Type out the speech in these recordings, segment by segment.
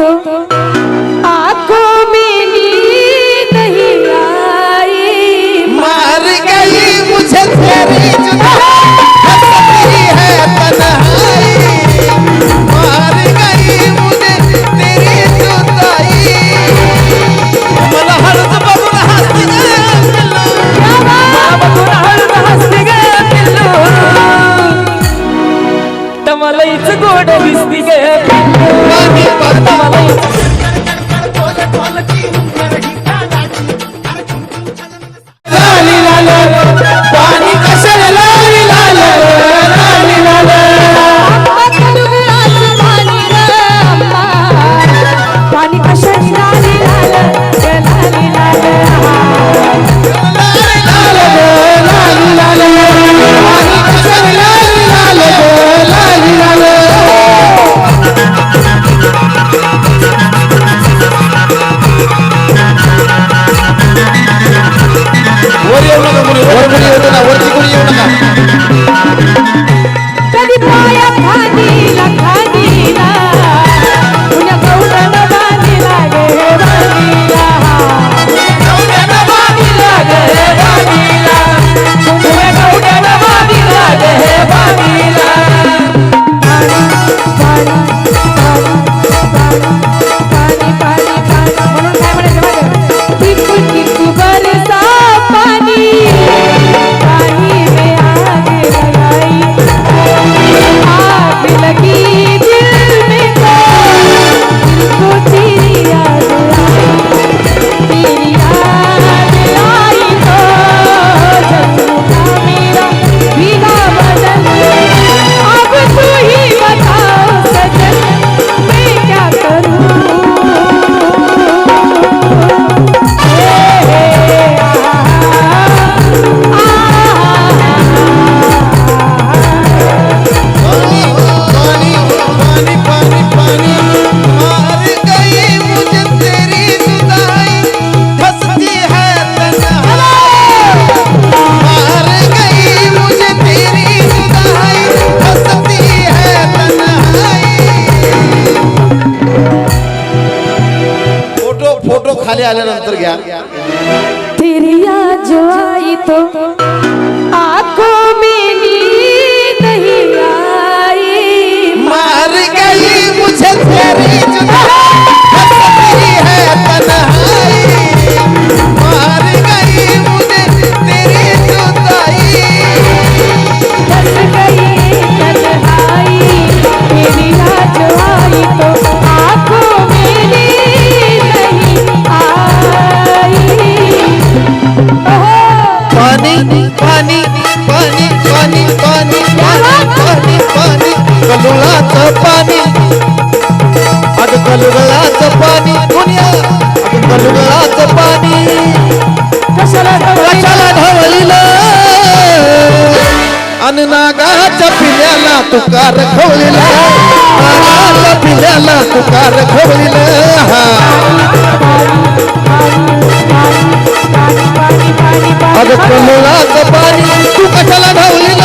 Obrigado. खाली आल्यानंतर घ्या. तिरिया जो आई तो पाणी. अग कलगळाचं पाणी दुनिया. अग कलगळाचं पाणी. कशाला कशाला ढवळीला? पिल्याला तुकार खवळीला. नागाच्या पिल्याला तुकार खवळीला. अग कमळाचं पाणी तू कशाला ढवळीला?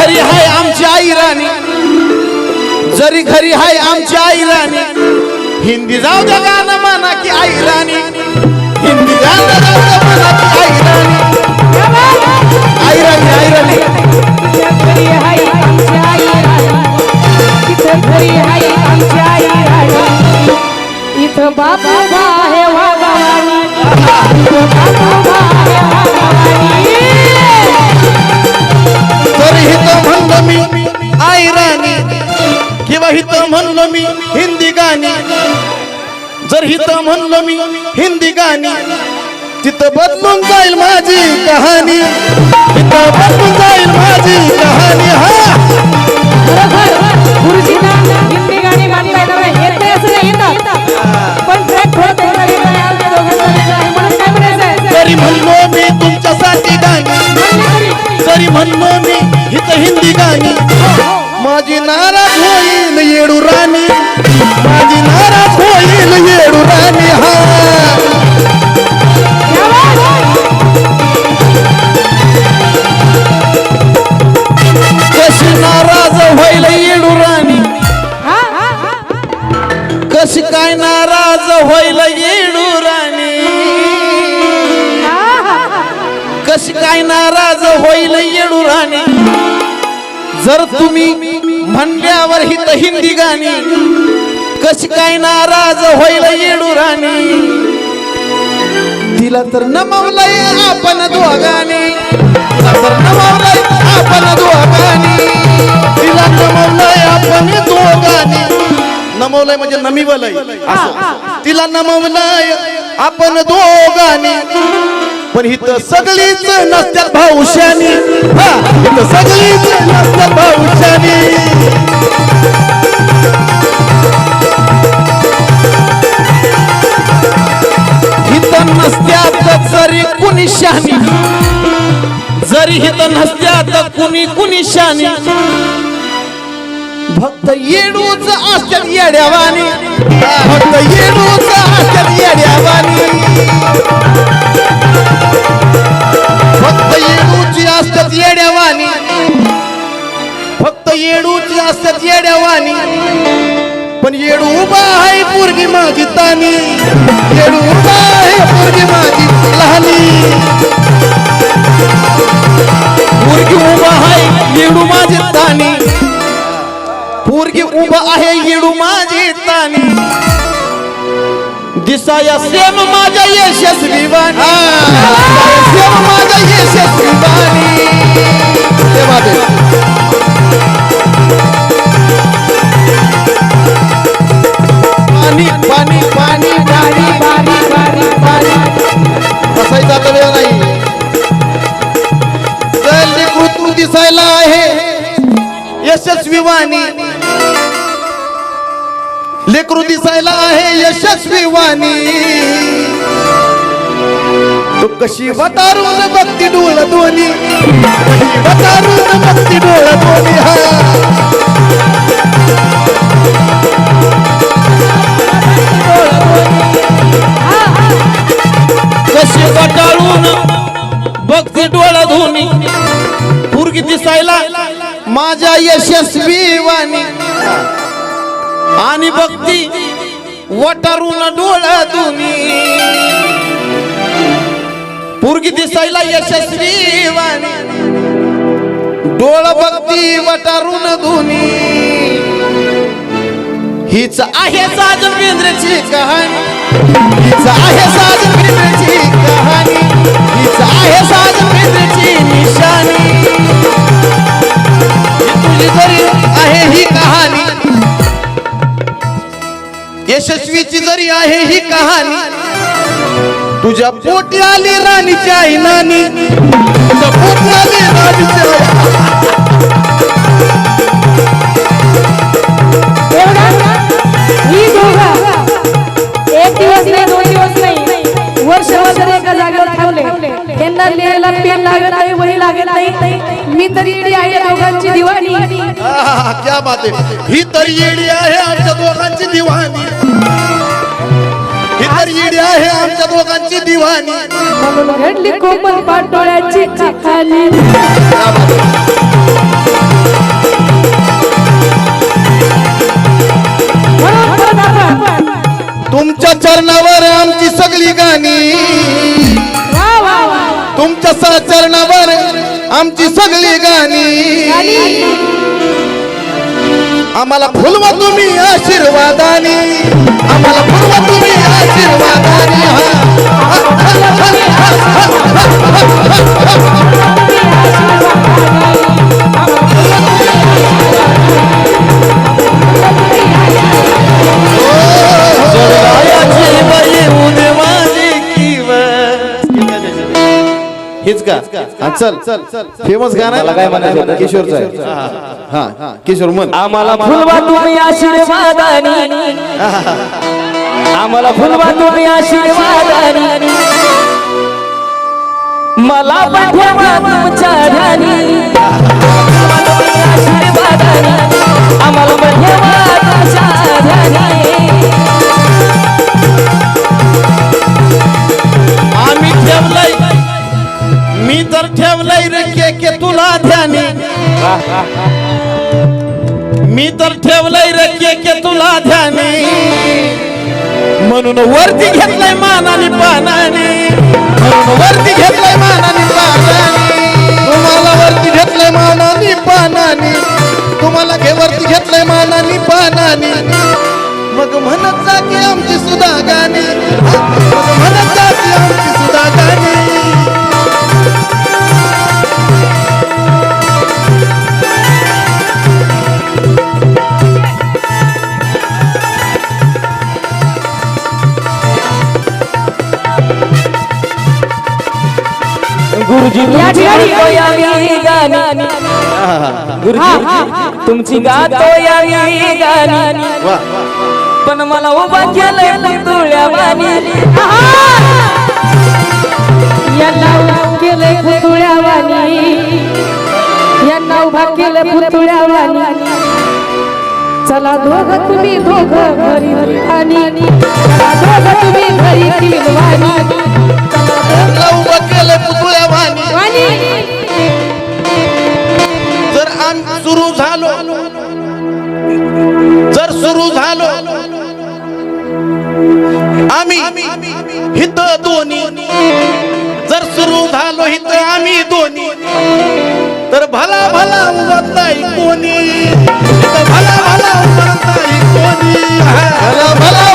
खरी हाय आमची आई राणी. जरी खरी हाय आमची आई राणी. हिंदी जाऊ द्या गाणं म्हणा की आई राणी. हिंदी गाणं आई राणी. आई राणी आई राणी. इथं बाबा आहे हित म्हणलो मी हिंदी गाणी. जर हित म्हणलो मी हिंदी गाणी तिथं बदलून जाईल माझी कहाणी. तिथं बदलून जाईल माझी कहाणी हा. जर तुम्ही म्हणल्यावर हित हिंदी गाणी कशी काय नाराज होईल येडू राणी? तिला तर नमवलंय आपण दोघांनी. तर नमवलंय आपण दोघांनी. तिला नमवलंय आपण दोघांनी. नमवलंय म्हणजे नमिवलंय. असं. तिला नमवलंय आपण दोघांनी. पण इथं सगळीच नसत्यात भाऊशानी. हा इथं सगळीच नसत्यात भाऊशानी. इथं नसत्यात जरी कुणी शानी जरी इथं नसत्यात कुणी कुणी शानी फक्त येडूच असत्यात येड्यावानी. फक्त येडूच असत्यात येड्यावानी. फक्त येडूची असतात येड्यावानी. फक्त येडूची असतात येड्यावानी. पण येडू उभा आहे पोरगी माझी तानी. येडू उभा आहे पोरगी माझी लहानी. पोरगी उभा आहे येडू माझी तानी. पोरगी उभा आहे येडू माझी तानी. दिसाया सेम माझ्या यशस्वी वाणी. सेम माझ्या यशस्वी वाणी. पाणी पाणी पाणी पाणी बारी बारी बारी बसायचा वेळ नाही. जर दिसायला आहे. यशस्वी वाणी. लेकरू दिसायला आहे यशस्वी वाणी. तू कशी वतारून बघती डोळ दोन्ही कशी वतारून बघती डोळ दोन्ही हा. कशी वटाळून बघती डोळा धोनी पुरगी दिसायला माझ्या यशस्वी वाणी. आणि भक्ती वटारून डोळ धुनी पुरगी दिसायला यशस्वी वाणी. डोळ भक्ती वटारून धुनी हीच आहे साज केंद्राची कहाणी. हीच आहे साज केंद्राची कहाणी. हीच आहे साज केंद्राची निशाणी. यशस्वीची जरी आहे ही कहाणी तुझ्या पोटी आली राणीची आई नानी तुझ्या पोटी आली राणीची आई ही एक दिवस नाही दोन दिवस नाही. एका जागेवर त्यांना लिहायला पेन लागत नाही वही लागत नाही. मी तरी इडी आहे दोघांची दिवाणी. आहा, क्या बात आहे. ही तर येडी आहे आमच्या दोघांची दिवाणी. ही तर येडी आहे आमच्या दोघांची दिवाणी. म्हणून घडली कोमल पाटोळ्याची खाली क्या बात आहे. म्हणून परत आपण तुमच्या चरणावर आमची सगळी गाणी. तुमच्या सा चरणावर आमची सगळी गाणी. आम्हाला फुलवा तुम्ही आशीर्वादानी. आम्हाला फुलवा तुम्ही आशीर्वादानी. हा. हेच का? हा, चल चल चल फेमस गाणं काय म्हणायचं किशोरचं हा हा किशोर म्हण. आम्हाला फुलवा तुम्ही आशीर्वादानी. आम्हाला फुलवा तुम्ही आशीर्वादानी. मला पण ठेवा तुमच्या ध्यानी आम्हाला पण तुला मी तर ठेवलंय रे के तुला ध्यानी. म्हणून वरती घेतलंय मानाने पानाने. म्हणून वरती घेतलंय मानाने पानाने. तुम्हाला वरती घेतलंय मानाने पानाने. तुम्हाला घे वरती घेतलंय मानाने पानाने. मग म्हणत जा की आमची सुद्धा गाणी मग म्हणत गुरुजी तुमची गातो या गाणी. पण मला उभा केलंय पुतुळ्या वाणी. यांना उभा केलंय पुतुळ्या वाणी. यांना उभा केलं पुतुळ्या वाणी. चला दोघ तुम्ही दोघ घरी आणि दोघ तुम्ही घरी तीन वाणी. उभा केलं पुतुळ्या जर आम सुरू झालो जर सुरू झालो आम्ही हित दोन्ही जर सुरू झालो हित आम्ही दोन्ही तर भला भला उमरत नाही कोणी भला भला उमरत नाही कोणी भला भला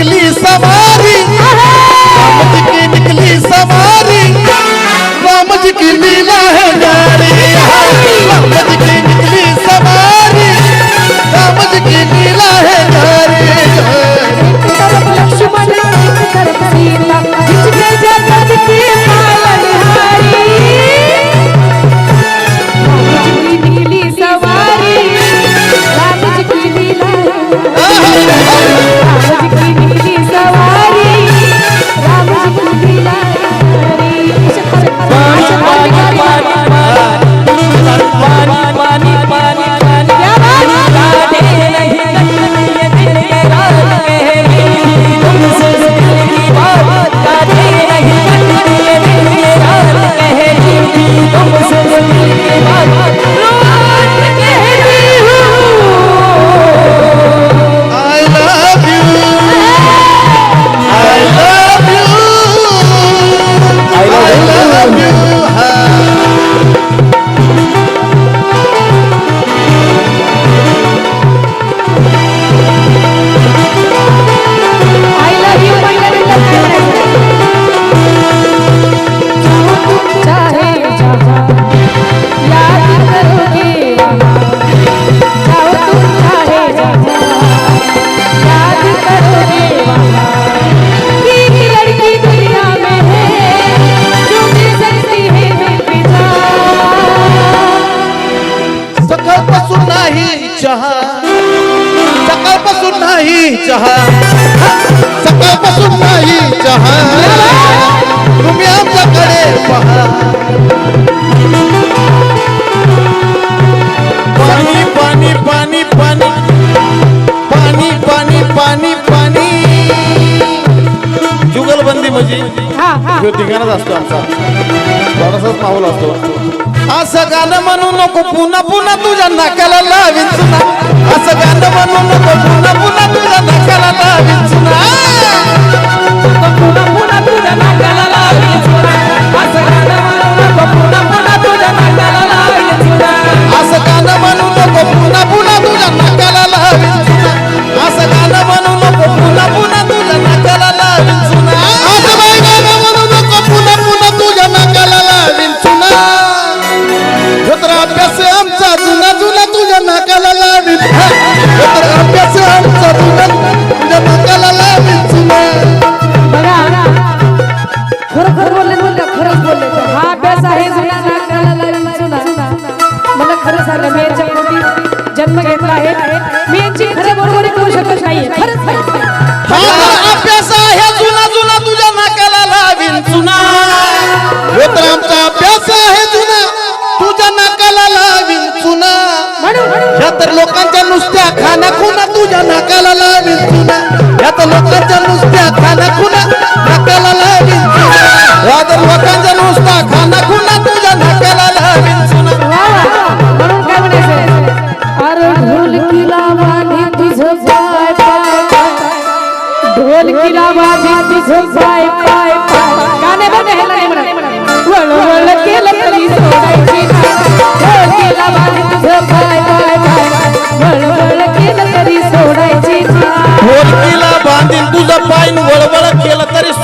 Iglis Samari चहा. सकाळपासून नाही चहा. सकाळपासून नाही चहा. तुम्ही आमच्याकडे पहा. म्हणजे हा हा. ह्यो ठिकाणच असतो आमचा. थोडासाच माहोल असतो. असं गाणं म्हणू नको पुन्हा पुन्हा तुझ्या नाकाला लावीन सुना असं गाणं म्हणू नको पुन्हा पुन्हा तुझ्या नाकाला लावीन सुना पुन्हा पुन्हा तुझ्या नाकाला लावीन चुना. असं गाणं म्हणू नको पुन्हा पुन्हा तुझ्या नाकाला लावीन चुना. असं गाणं म्हणू तर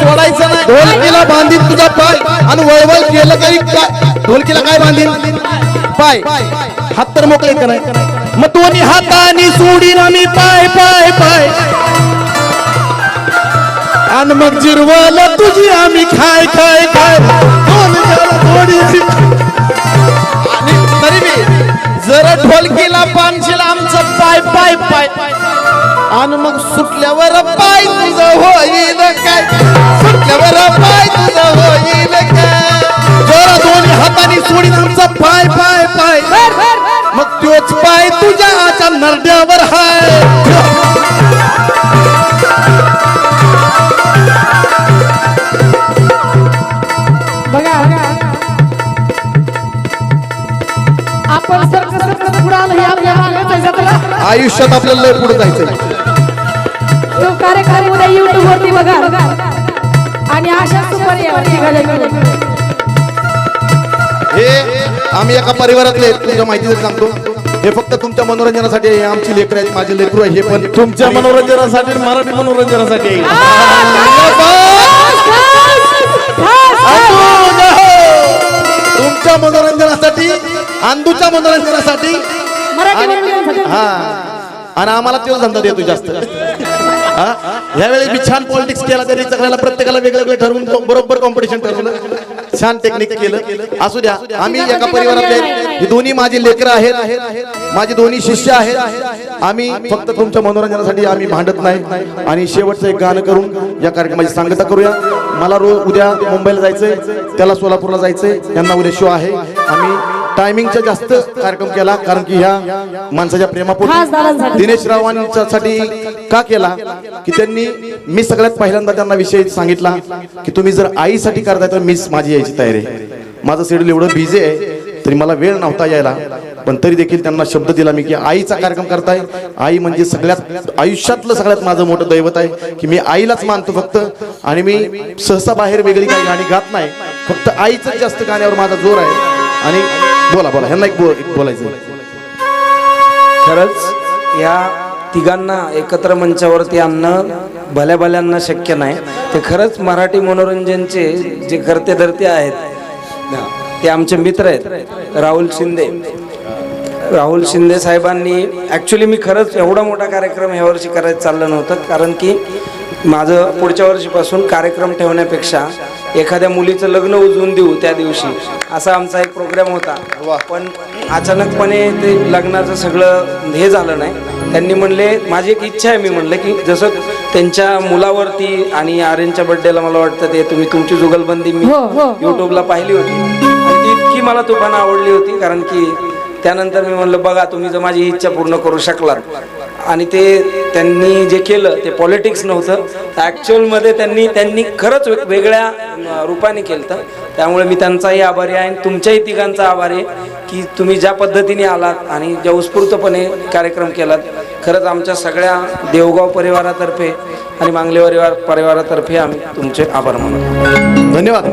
सोडायचं नाही. ढोलकीला बांधीन तुझा पाय आणि वळवळ केलं तरी काय ढोलकीला काय बांधीन? पाय. हात तर मोकळे का नाही मग दोन्ही हाताने सोडीन आम्ही. पाय पाय पाय. आणि मग जिरवलं तुझी आम्ही. खाय खाय खाय. पाय पाय पाय. मग तोच पाय तुझ्या आच्या नरड्यावर हाय. बघा आपण सरकत सरकत पुढे आलो हे आपल्या मागेच आहे जत्रा. आयुष्यात आपल्याला लय पुढे जायचंय. तो कार्यक्रम उद्या युट्यूब वरती बघा. आणि अशा सुपर निघाले हे आम्ही एका परिवारातले तुमच्या माहितीसाठी सांगतो. हे फक्त तुमच्या मनोरंजनासाठी आहे. हे आमची लेकर आहेत माझे लेकरू आहे हे पण. तुमच्या मनोरंजनासाठी मराठी मनोरंजनासाठी तुमच्या मनोरंजनासाठी अंदूच्या मनोरंजनासाठी. मराठी मनोरंजनासाठी. हा. आणि आम्हाला तेच धंदा देतो जास्त. हा? ह्यावेळी मी छान पॉलिटिक्स केला तरी सगळ्याला प्रत्येकाला वेगळं वेगळं ठरवून बरोबर कॉम्पिटिशन ठरवलं. छान टेक्निक केलं. असू द्या. आम्ही एका परिवारातले. ही दोन्ही माझी लेकरं आहेत. माझे दोन्ही शिष्य आहेत. आम्ही फक्त तुमच्या मनोरंजनासाठी आम्ही भांडत नाही. आणि शेवटचं एक गाणं करून या कार्यक्रमाची सांगता करूया. मला रोज उद्या मुंबईला जायचंय. त्याला सोलापूरला जायचंय. यांना उद्या शो आहे. आम्ही टायमिंगचा जास्त कार्यक्रम केला कारण की ह्या माणसाच्या प्रेमापोटी. दिनेश रावांसाठी का केला? की त्यांनी मी सगळ्यात पहिल्यांदा त्यांना विषय सांगितला की तुम्ही जर आईसाठी करताय तर मीच माझी यायची तयारी. आहे माझं शेड्यूल एवढं बिझी आहे तरी मला वेळ नव्हता यायला. पण तरी देखील त्यांना शब्द दिला मी की आईचा कार्यक्रम करताय. आई म्हणजे सगळ्यात आयुष्यातलं सगळ्यात माझं मोठं दैवत आहे की मी आईलाच मानतो फक्त. आणि मी सहसा बाहेर वेगळी काही गाणी गात नाही. फक्त आईच जास्त गाण्यावर माझा जोर आहे. आणि बोला बोला. ह्यांना एक बो- बोलायचं खरंच या तिघांना एकत्र मंचावरती आणणं भल्या भल्यांना शक्य नाही. ते खरंच मराठी मनोरंजनचे जे करते धरते आहेत ते आमचे मित्र आहेत. राहुल शिंदे. राहुल शिंदे साहेबांनी ॲक्च्युली मी खरंच एवढा मोठा कार्यक्रम ह्या वर्षी करायचं चाललं नव्हतं कारण की माझं पुढच्या वर्षीपासून कार्यक्रम ठेवण्यापेक्षा एखाद्या मुलीचं लग्न उजवून देऊ त्या दिवशी. असा आमचा एक प्रोग्राम होता. पण अचानकपणे ते लग्नाचं सगळं हे झालं नाही. त्यांनी म्हणले माझी एक इच्छा आहे मी म्हणलं की जसं त्यांच्या मुलावरती आणि आर्यनच्या बड्डेला मला वाटतं ते तुम्ही तुमची जुगलबंदी मी हो, हो, हो. युट्यूबला पाहिली होती. आणि ती इतकी मला तुफान आवडली होती कारण की त्यानंतर मी म्हणलं बघा तुम्ही जर माझी इच्छा पूर्ण करू शकलात आणि ते त्यांनी जे केलं ते पॉलिटिक्स नव्हतं. ॲक्च्युअलमध्ये त्यांनी त्यांनी खरंच वेगळ्या रूपाने केलं त्यामुळे मी त्यांचाही आभारी आहे आणि तुमच्याही तिघांचा आभारी आहे की तुम्ही ज्या पद्धतीने आलात आणि ज्या उत्स्फूर्तपणे कार्यक्रम केलात खरंच आमच्या सगळ्या देवगाव परिवारातर्फे आणि मांगले परिवार परिवारातर्फे आम्ही तुमचे आभार मानतो. धन्यवाद.